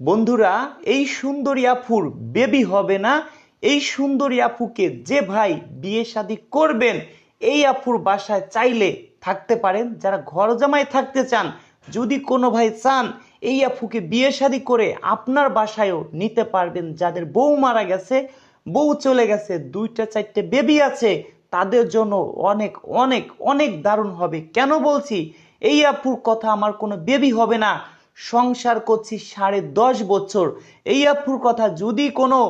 বন্ধুরা, এই সুন্দরী আপুর বেবি হবে না। এই সুন্দরী আপুকে যে ভাই বিয়ে শাদি করবেন, এই আপুর বাসায় চাইলে থাকতে পারেন। যারা ঘর জামাই থাকতে চান, যদি কোনো ভাই চান, এই আপুকে বিয়ে শাদি করে আপনার বাসায়ও নিতে পারবেন। যাদের বউ মারা গেছে, বউ চলে গেছে, দুইটা, চারটে বেবি আছে, তাদের জন্য অনেক অনেক অনেক দারুণ হবে। কেন বলছি? এই আপুর কথা আমার কোনো বেবি হবে না। সংসার করছি সাড়ে দশ বছর। এই আপুর কথা যদি কোনো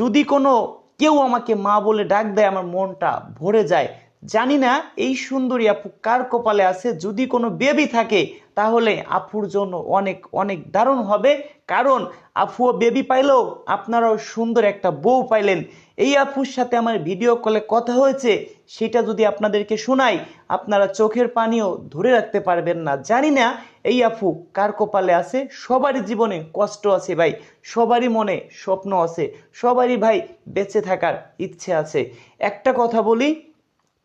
যদি কোনো কেউ আমাকে মা বলে ডাক দেয়, আমার মনটা ভরে যায়। জানি না এই সুন্দরী আপু কার কপালে আছে। যদি কোনো বেবি থাকে, তাহলে আপুর জন্য অনেক অনেক দারুণ হবে। কারণ আপুও বেবি পাইলেও আপনারাও সুন্দর একটা বউ পাইলেন। এই আপুর সাথে আমার ভিডিও কলে কথা হয়েছে, সেটা যদি আপনাদেরকে শোনাই, আপনারা চোখের পানিও ধরে রাখতে পারবেন না। জানি না এই আপু, কার কপালে আছে? সবারই জীবনে কষ্ট আছে ভাই, সবারই মনে স্বপ্ন আছে, সবারই ভাই বেঁচে থাকার ইচ্ছে আছে। একটা কথা বলি,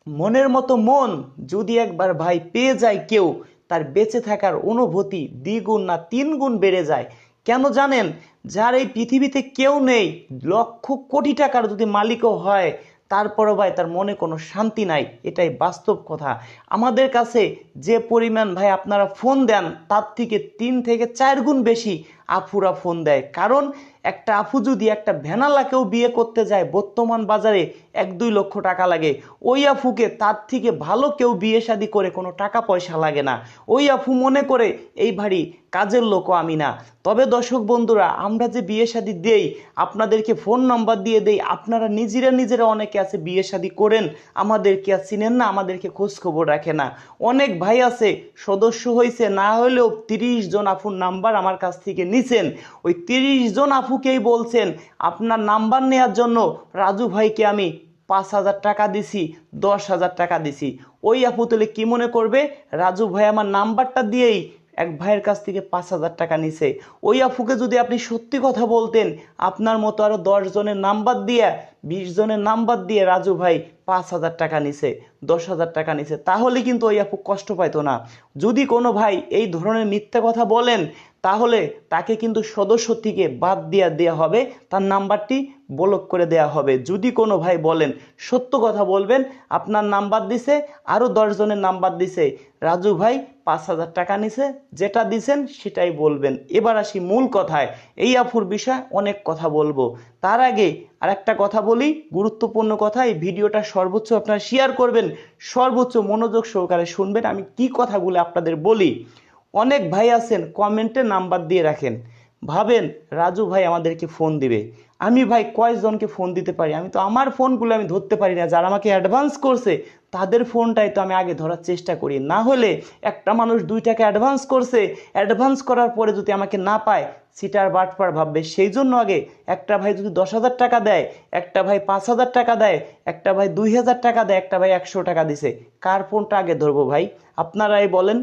মনের মতো মন যদি একবার ভাই পেয়ে যায় কেউ, তার বেঁচে থাকার অনুভূতি দ্বিগুণ না তিন গুণ বেড়ে যায়। কেন জানেন? যার এই পৃথিবীতে কেউ নেই, লক্ষ কোটি টাকার যদি মালিকও হয় তারপরও ভাই তার মনে কোনো শান্তি নাই, এটাই বাস্তব কথা। আমাদের কাছে যে পরিমাণ ভাই আপনারা ফোন দেন, তার থেকে তিন থেকে চার গুণ বেশি আফুরা ফোন দেয়। কারণ একটা আফু যদি একটা ভ্যানালাকেও বিয়ে করতে যায়, বর্তমান বাজারে এক দুই লক্ষ টাকা লাগে। ওই আফুকে তার থেকে ভালো কেউ বিয়ে শাদি করে কোনো টাকা পয়সা লাগে না। ওই আফু মনে করে, এই ভারী কাজের লোকও আমি না। তবে দর্শক বন্ধুরা, আমরা যে বিয়ে শাদি দেই, আপনাদেরকে ফোন নাম্বার দিয়ে দেই। আপনারা নিজেরা নিজেরা অনেকে আছে বিয়ে শাদি করেন, আমাদেরকে আর চিনেন না, আমাদেরকে খোঁজ খবর রাখে না। অনেক ভাই আছে, সদস্য হয়েছে না হলেও তিরিশ জন আফুর নাম্বার আমার কাছ থেকে নিছেন ওই তিরিশ জন আফুকেই বলছেন, আপনার নাম্বার নেওয়ার জন্য রাজু ভাইকে আমি পাঁচ হাজার টাকা দিছি, দশ হাজার টাকা দিছি। ওই আপু তাহলে কি মনে করবে? রাজু ভাই আমার নাম্বারটা দিয়েই এক ভাইয়ের কাছ থেকে পাঁচ হাজার টাকা নিছে। ওই আফুকে যদি আপনি সত্যি কথা বলতেন, আপনার মতো আরও দশ জনের নাম্বার দিয়ে, বিশ জনের নাম্বার দিয়ে রাজু ভাই পাঁচ হাজার টাকা নিছে, দশ হাজার টাকা নিছে, তাহলে কিন্তু ওই আপু কষ্ট পাইতো না। যদি কোনো ভাই এই ধরনের মিথ্যা কথা বলেন, তাহলে তাকে কিন্তু সদস্য থেকে বাদ দিয়ে দেওয়া হবে। তার নাম্বারটি ব্লক করে দেওয়া হবে। যদি কোনো ভাই বলেন, সত্য কথা বলবেন, আপনার নাম্বার দিছে আরও দশজনের নাম্বার দিছে, রাজু ভাই পাঁচ হাজার টাকা নিছে, যেটা দিছেন সেটাই বলবেন। এবার আসি মূল কথায়। এই আফুর বিষয়ে অনেক কথা বলব। তার আগে আর একটা কথা বলি, গুরুত্বপূর্ণ কথা, এই ভিডিওটা সর্বোচ্চ আপনারা শেয়ার করবেন, সর্বোচ্চ মনোযোগ সহকারে শুনবেন। আমি কি কথাগুলো আপনাদের বলি? অনেক ভাই আছেন কমেন্টে নাম্বার দিয়ে রাখেন। ভাবেন, রাজু ভাই আমাদেরকে ফোন দিবে। আমি ভাই কয়জনকে ফোন দিতে পারি? আমি তো আমার ফোনগুলো আমি ধরতে পারি না। যারা আমাকে অ্যাডভান্স করছে, তাদের ফোনটাই তো আমি আগে ধরার চেষ্টা করি। না হলে একটা মানুষ দুই টাকা অ্যাডভান্স করছে অ্যাডভান্স করার পরে যদি আমাকে না পায় সিটার বাটপার ভাববে। সেই জন্য আগে একটা ভাই যদি দশ হাজার টাকা দেয়, একটা ভাই পাঁচ হাজার টাকা দেয়, একটা ভাই দুই হাজার টাকা দেয়, একটা ভাই একশো টাকা দিছে। কার ফোনটা আগে ধরবো ভাই? আপনারাই বলেন।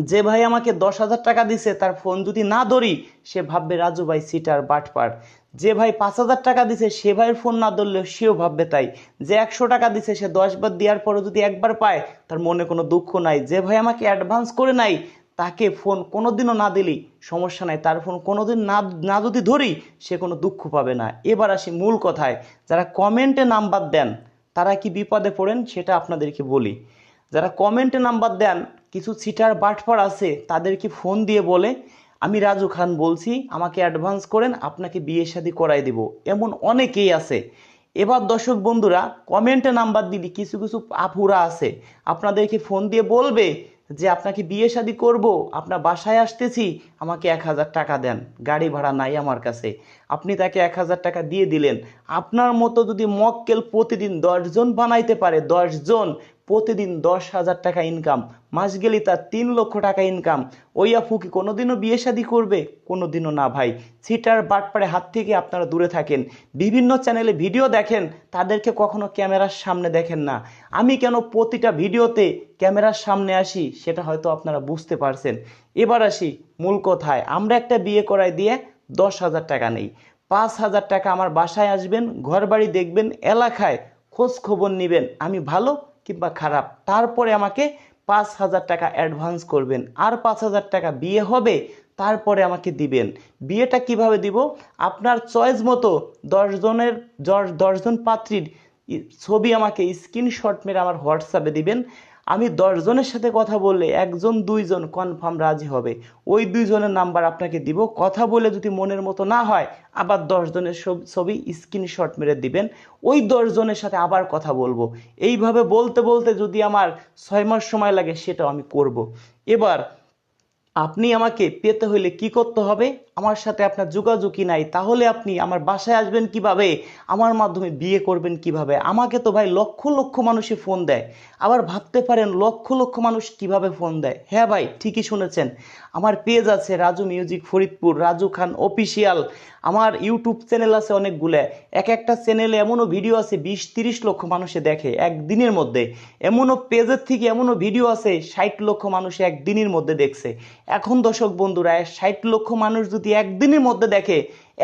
যে ভাই আমাকে দশ হাজার টাকা দিছে, তার ফোন যদি না ধরি, সে ভাববে, রাজু ভাই, সিটার বাটপার। যে ভাই পাঁচ হাজার টাকা দিছে, সে ভাইয়ের ফোন না ধরলেও সেও ভাববে তাই। যে একশো টাকা দিছে, সে দশ বার দেওয়ার পরে যদি একবার পায়, তার মনে কোনো দুঃখ নাই। যে ভাই আমাকে অ্যাডভান্স করে নাই, তাকে ফোন কোনোদিনও না দিলি, সমস্যা নাই। তার ফোন কোনোদিন না না যদি ধরি, সে কোনো দুঃখ পাবে না। এবার আসি মূল কথায়। যারা কমেন্টে নাম্বার দেন, তারা কি বিপদে পড়েন, সেটা আপনাদেরকে বলি। যারা কমেন্টে নাম্বার দেন কিছু সিটার বাটপার আছে, তাদেরকে ফোন দিয়ে বলে, আমি রাজু খান বলছি, আমাকে অ্যাডভান্স করেন, আপনাকে বিয়ে শাদি করাই দিব। এমন অনেকেই আছে। এবার দর্শক বন্ধুরা, কমেন্টে নাম্বার দিলি কিছু কিছু আপুরা আছে, আপনাদেরকে ফোন দিয়ে বলবে যে, আপনাকে বিয়ে শাদি করব, আপনার বাসায় আসতেছি, আমাকে এক হাজার টাকা দেন, গাড়ি ভাড়া নাই আমার কাছে। আপনি তাকে এক হাজার টাকা দিয়ে দিলেন। আপনার মতো যদি মক্কেল প্রতিদিন দশজন বানাইতে পারে দশজন প্রতিদিন দশ হাজার টাকা ইনকাম মাস গেলেই তার তিন লক্ষ টাকা ইনকাম ওই আপু কি কোনোদিনও বিয়ে শাদি করবে? কোনোদিনও না ভাই। সিটার বাটপাড়ে হাত থেকে আপনারা দূরে থাকেন। বিভিন্ন চ্যানেলে ভিডিও দেখেন, তাদেরকে কখনো ক্যামেরার সামনে দেখেন না। আমি কেন প্রতিটা ভিডিওতে ক্যামেরার সামনে আসি, সেটা হয়তো আপনারা বুঝতে পারছেন। এবার আসি মূল কথায়। আমরা একটা বিয়ে করাই দিয়ে দশ হাজার টাকা নেই। পাঁচ হাজার টাকা আমার বাসায় আসবেন ঘর বাড়ি দেখবেন, এলাকায় খোঁজ খবর নেবেন। আমি ভালো কিংবা খারাপ। তারপরে আমাকে পাঁচ হাজার টাকা অ্যাডভান্স করবেন। আর পাঁচ হাজার টাকা বিয়ে হবে, তারপরে আমাকে দিবেন। বিয়েটা কীভাবে দিব? আপনার চয়েস মতো দশজনের দশ দশজন পাত্রীর ছবি আমাকে স্ক্রিনশট মেরে আমার হোয়াটসঅ্যাপে দিবেন। আমি দশজনের সাথে কথা বললে একজন, দুইজন কনফার্ম রাজি হবে। ওই দুইজনের নাম্বার আপনাকে দিব। কথা বলে যদি মনের মতো না হয়, আবার দশজনের ছবি- স্ক্রিনশট মেরে দিবেন। ওই দশজনের সাথে আবার কথা বলব। এইভাবে বলতে বলতে যদি আমার ছয় মাস সময় লাগে, সেটাও আমি করব। এবার আপনি আমাকে পেতে হলে কি করতে হবে? আমার সাথে আপনার যোগাযোগই নাই। তাহলে আপনি আমার বাসায় আসবেন কীভাবে? আমার মাধ্যমে বিয়ে করবেন কীভাবে? আমাকে তো ভাই লক্ষ লক্ষ মানুষই ফোন দেয়। আবার ভাবতে পারেন লক্ষ লক্ষ মানুষ কীভাবে ফোন দেয়? হ্যাঁ ভাই, ঠিকই শুনেছেন। আমার পেজ আছে রাজু মিউজিক ফরিদপুর, রাজু খান অফিসিয়াল আমার ইউটিউব চ্যানেল আছে অনেকগুলো। এক একটা চ্যানেলে এমনও ভিডিও আছে, বিশ তিরিশ লক্ষ মানুষে দেখে একদিনের মধ্যে। এমনও পেজের থেকে এমনও ভিডিও আছে, ষাট লক্ষ মানুষ একদিনের মধ্যে দেখছে। এখন দর্শক বন্ধুরা, ষাট লক্ষ মানুষ যদি একদিনের মধ্যে দেখে,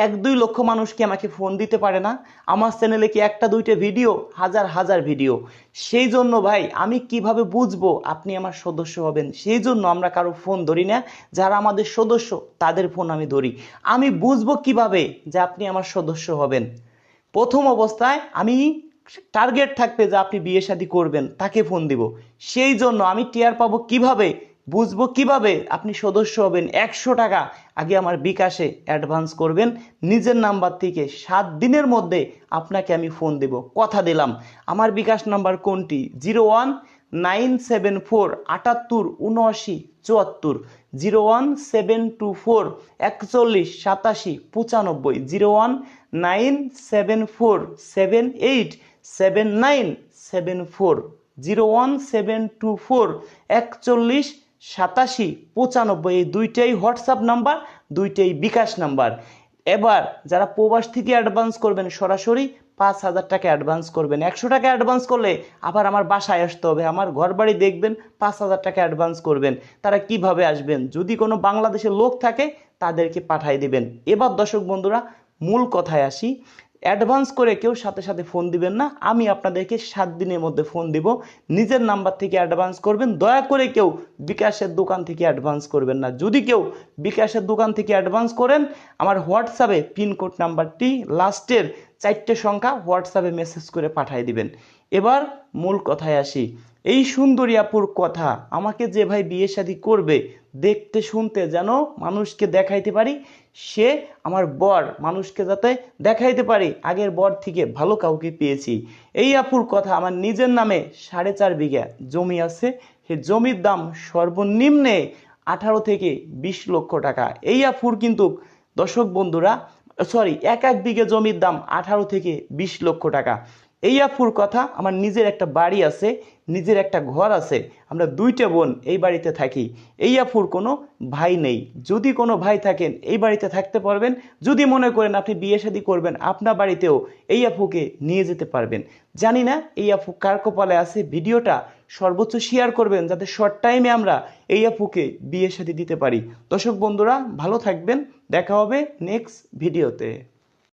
এক দুই লক্ষ মানুষ কি আমাকে ফোন দিতে পারে না? আমার চ্যানেলে কি একটা দুইটা ভিডিও হাজার হাজার ভিডিও সেই জন্য ভাই, আমি কীভাবে বুঝব আপনি আমার সদস্য হবেন? সেই জন্য আমরা কারও ফোন ধরি না। যারা আমাদের সদস্য, তাদের ফোন আমি ধরি। আমি বুঝব কীভাবে যে আপনি আমার সদস্য হবেন? প্রথম অবস্থায় আমি টার্গেট থাকবে যে আপনি বিয়ে শাদী করবেন, তাকে ফোন দিব। সেই জন্য আমি টিয়ার পাবো কীভাবে? বুঝব কীভাবে আপনি সদস্য হবেন? একশো টাকা। আগে আমার বিকাশে অ্যাডভান্স করবেন। নিজের নাম্বার থেকে সাত দিনের মধ্যে আপনাকে আমি ফোন দেব। কথা দিলাম। আমার বিকাশ নাম্বার কোনটি? Zero one nine seven four আটাত্তর উনআশি চুয়াত্তর। Zero one seven two four একচল্লিশ সাতাশি পঁচানব্বই। Zero one nine seven four seven eight seven nine seven four. Zero one seven two four একচল্লিশ সাতাশি, পঁচানব্বই, এই দুইটাই হোয়াটসঅ্যাপ নাম্বার, দুইটাই বিকাশ নাম্বার। এবার যারা প্রবাস থেকে অ্যাডভান্স করবেন, সরাসরি পাঁচ হাজার টাকা অ্যাডভান্স করবেন। একশো টাকা অ্যাডভান্স করলে আবার আমার বাসায় আসতে হবে, আমার ঘর বাড়ি দেখবেন, পাঁচ হাজার টাকা অ্যাডভান্স করবেন। তারা কীভাবে আসবেন? যদি কোনো বাংলাদেশের লোক থাকে, তাদেরকে পাঠাই দেবেন। এবার দর্শক বন্ধুরা, মূল কথায় আসি। অ্যাডভান্স করে কেউ সাথে সাথে ফোন দিবেন না। আমি আপনাদেরকে সাত দিনের মধ্যে ফোন দিব। নিজের নাম্বার থেকে অ্যাডভান্স করবেন। দয়া করে কেউ বিকাশের দোকান থেকে অ্যাডভান্স করবেন না। যদি কেউ বিকাশের দোকান থেকে অ্যাডভান্স করেন, আমার হোয়াটসঅ্যাপে পিনকোড নাম্বারটি লাস্টের চারটে সংখ্যা হোয়াটসঅ্যাপে মেসেজ করে পাঠিয়ে দিবেন। এবার মূল কথায় আসি। এই সুন্দরী আপুর কথা আমাকে যে ভাই বিয়ে শাদী করবে দেখতে, শুনতে যেন মানুষকে দেখাইতে পারি, সে আমার বর মানুষকে যাতে দেখাইতে পারি। আগের বর থেকে ভালো কাউকে পেয়েছি। এই আপুর কথা আমার নিজের নামে সাড়ে চার বিঘা জমি আছে। সে জমির দাম সর্বনিম্নে আঠারো থেকে বিশ লক্ষ টাকা। এই আপুর কিন্তু দর্শক বন্ধুরা সরি এক এক বিঘে জমির দাম আঠারো থেকে বিশ লক্ষ টাকা। এই আফুর কথা আমার নিজের একটা বাড়ি আছে, নিজের একটা ঘর আছে, আমরা দুইটা বোন এই বাড়িতে থাকি। এই আফুর কোনো ভাই নেই। যদি কোনো ভাই থাকেন, এই বাড়িতে থাকতে পারবেন। যদি মনে করেন আপনি বিয়ে শাদী করবেন আপনার বাড়িতেও এই আফুকে নিয়ে যেতে পারবেন। জানি না এই আফু কার কপালে আছে, ভিডিওটা সর্বোচ্চ শেয়ার করবেন, যাতে শর্ট টাইমে আমরা এই আপুকে বিয়ে শাদী দিতে পারি। দর্শক বন্ধুরা, ভালো থাকবেন। দেখা হবে নেক্সট ভিডিওতে